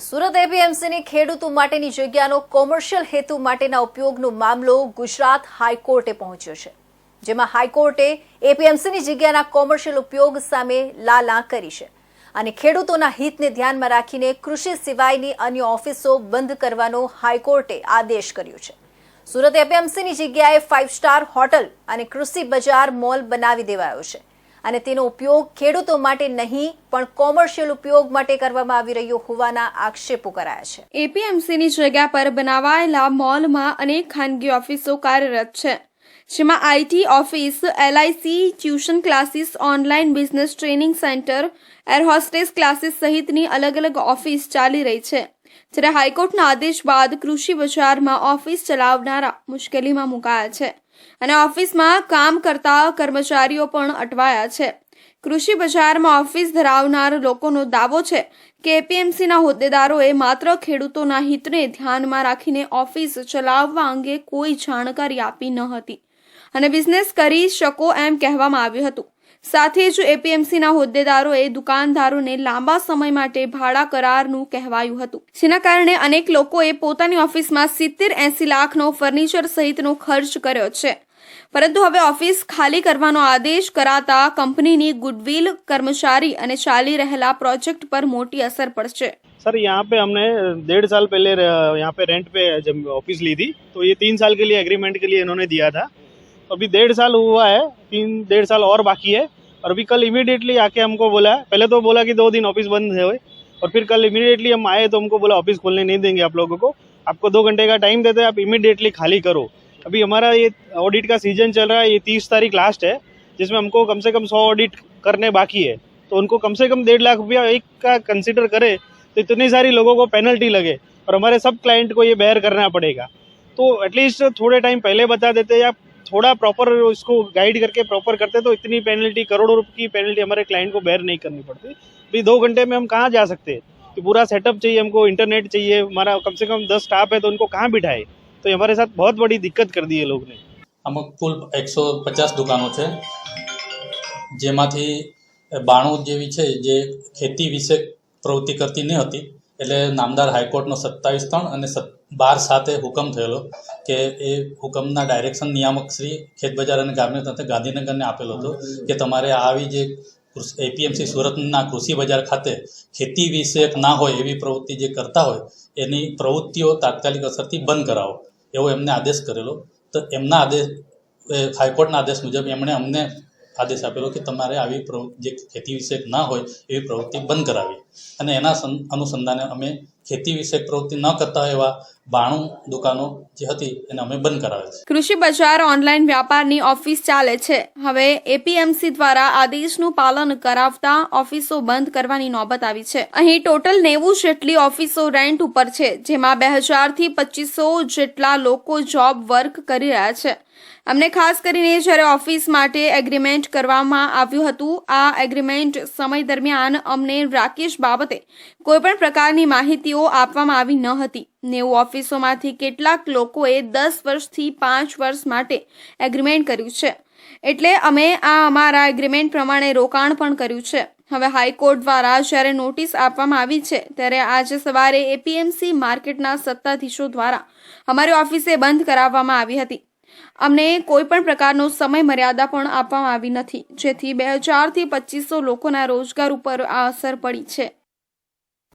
સુરત એપીએમસીની ખેડૂતો માટેની જગ્યાનો કોમર્શિયલ હેતુ માટેના ઉપયોગનો મામલો ગુજરાત હાઈકોર્ટે પહોંચ્યો છે, જેમાં હાઈકોર્ટે એપીએમસીની જગ્યાના કોમર્શિયલ ઉપયોગ સામે લાલા કરી છે અને ખેડૂતોના હિતને ધ્યાનમાં રાખીને કૃષિ સિવાયની અન્ય ઓફિસો બંધ કરવાનો હાઈકોર્ટે આદેશ કર્યો છે. સુરત એપીએમસીની જગ્યાએ ફાઇવ સ્ટાર હોટલ અને કૃષિ બજાર મોલ બનાવી દેવાયો છે અને તેનો ઉપયોગ ખેડૂતો માટે નહીં, પણ કોમર્શિયલ ઉપયોગ માટે કરવામાં આવી રહ્યો હોવાના આક્ષેપો કરાયા છે. એપીએમસીની જગ્યા પર બનાવાયેલા મોલમાં અનેક ખાનગી ઓફિસો કાર્યરત છે, જેમાં IT office, LIC, tuition classes, online business training centre, air hostess classes સહિતની અલગ અલગ ઓફિસ ચાલી રહી છે, જ્યારે હાઈકોર્ટના આદેશ બાદ કૃષિ બજારમાં ઓફિસ ચલાવનારા મુશ્કેલીમાં મુકાયા છે. અને ઓફિસમાં કામ કરતા કર્મચારીઓ પણ અટવાયા છે. કૃષિ બજારમાં ઓફિસ ધરાવનાર લોકોનો દાવો છે કે એપીએમસીના હોદ્દેદારોએ માત્ર ખેડૂતોના હિતને ધ્યાનમાં રાખીને ઓફિસ ચલાવવા અંગે કોઈ જાણકારી આપી ન હતી. અને બિઝનેસ કરી શકો એમ કહેવામાં આવ્યું હતું. સાથે જ એપીએમસીના હોદ્દેદારોએ દુકાનદારોને લાંબા સમય માટે ભાડા કરારનું કહેવાયું હતું જેના કારણે અનેક લોકોએ પોતાની ઓફિસમાં સિત્તેર એસી લાખનો ફર્નિચર સહિતનો ખર્ચ કર્યો છે પરંતુ હવે ઓફિસ ખાલી કરવાનો આદેશ કરાતા કંપનીની ગુડવિલ કર્મચારી અને ચાલી રહેલા પ્રોજેક્ટ પર મોટી અસર પડશે सर यहाँ पे हमने डेढ़ साल पहले अ, यहाँ पे रेंट पे जब ऑफिस ली थी तो ये तीन साल के लिए एग्रीमेंट के लिए इन्होंने दिया था तो अभी डेढ़ साल हुआ है, तीन, डेढ़ साल और बाकी है। और अभी कल इमीडिएटली आके हमको बोला पहले तो बोला कि दो दिन ऑफ़िस बंद है और फिर कल इमीडिएटली हम आए तो हमको बोला ऑफ़िस खोलने नहीं देंगे आप लोगों को। आपको दो घंटे का टाइम देते हैं, आप इमीडिएटली खाली करो। अभी हमारा ये ऑडिट का सीज़न चल रहा है, ये तीस तारीख लास्ट है, जिसमें हमको कम से कम सौ ऑडिट करने बाकी है। तो उनको कम से कम डेढ़ लाख रुपया एक का कंसिडर करे तो इतनी सारी लोगों को पेनल्टी लगे। और हमारे सब क्लाइंट को ये बैर करना पड़ेगा। तो एटलीस्ट थोड़े टाइम पहले बता देते या थोड़ा प्रॉपर इसको गाइड करके प्रॉपर करते तो इतनी पेनल्टी करोड़ों रुपए की पेनल्टी हमारे क्लाइंट को बेयर नहीं करनी पड़ती अभी दो घंटे में हम कहाँ जा सकते हैं कि पूरा सेटअप चाहिए हमको इंटरनेट चाहिए हमारा कम से कम दस स्टाफ है तो उनको कहाँ बिठाए तो ये हमारे साथ बहुत बड़ी दिक्कत कर दी है लोग ने આમાં કુલ એકસો પચાસ દુકાનો છે જેમાંથી બાણું જેવી છે જે ખેતી વિશે પ્રવૃત્તિ કરતી નહીં હતી એટલે નામદાર હાઈકોર્ટનો સત્તાવીસ ત્રણ અને સત બાર સાતે હુકમ થયેલો કે એ હુકમના ડાયરેક્શન નિયામક શ્રી ખેત બજાર અને ગ્રામ્ય તંત્ર ગાંધીનગરને આપેલો હતો કે તમારે આવી જે એપીએમસી સુરતના કૃષિ બજાર ખાતે ખેતી વિષયક ના હોય એવી પ્રવૃત્તિ જે કરતા હોય, એની પ્રવૃત્તિઓ તાત્કાલિક અસરથી બંધ કરાવો, એવો એમને આદેશ કરેલો. તો એમના આદેશ હાઈકોર્ટના આદેશ મુજબ એમણે અમને આદેશ આપેલો કે તમારે આવી જે ખેતી વિષયક ના હોય એવી પ્રવૃત્તિ બંધ કરાવી. અને એના અનુસંધાને અમે ખેતી વિષયક પ્રવૃત્તિ ન કરતા એવા બાણું દુકાનો જે હતી એને અમે બંધ કરાવેલ છે. કૃષિ બજાર ઓનલાઈન વ્યાપારની ઓફિસ ચાલે છે. હવે એપીએમસી દ્વારા આદેશનું પાલન કરાવતા ઓફિસો બંધ કરવાની નોબત આવી છે. અહીં ટોટલ નેવું જેટલી ઓફિસો રેન્ટ ઉપર છે, જેમાં બે હજારથી પચીસો જેટલા લોકો જોબ વર્ક કરી રહ્યા છે. અમને ખાસ કરીને જ્યારે ઓફિસ માટે એગ્રીમેન્ટ કરવામાં આવ્યું હતું, આ એગ્રીમેન્ટ સમય દરમિયાન અમને રાકેશ બાબતે કોઈપણ પ્રકારની માહિતીઓ આપવામાં આવી ન હતી. નેવું ઓફિસોમાંથી કેટલાક લોકોએ દસ વર્ષથી પાંચ વર્ષ માટે એગ્રીમેન્ટ કર્યું છે. એટલે અમે આ અમારા એગ્રીમેન્ટ પ્રમાણે રોકાણ પણ કર્યું છે. હવે હાઈકોર્ટ દ્વારા જ્યારે નોટિસ આપવામાં આવી છે, ત્યારે આજે સવારે એપીએમસી માર્કેટના સત્તાધીશો દ્વારા અમારી ઓફિસે બંધ કરાવવામાં આવી હતી. અમને કોઈ પણ પ્રકારનો સમય મર્યાદા પણ આપવામાં આવી નથી, જેથી બે હજારથી પચીસો લોકોના રોજગાર ઉપર આ અસર પડી છે.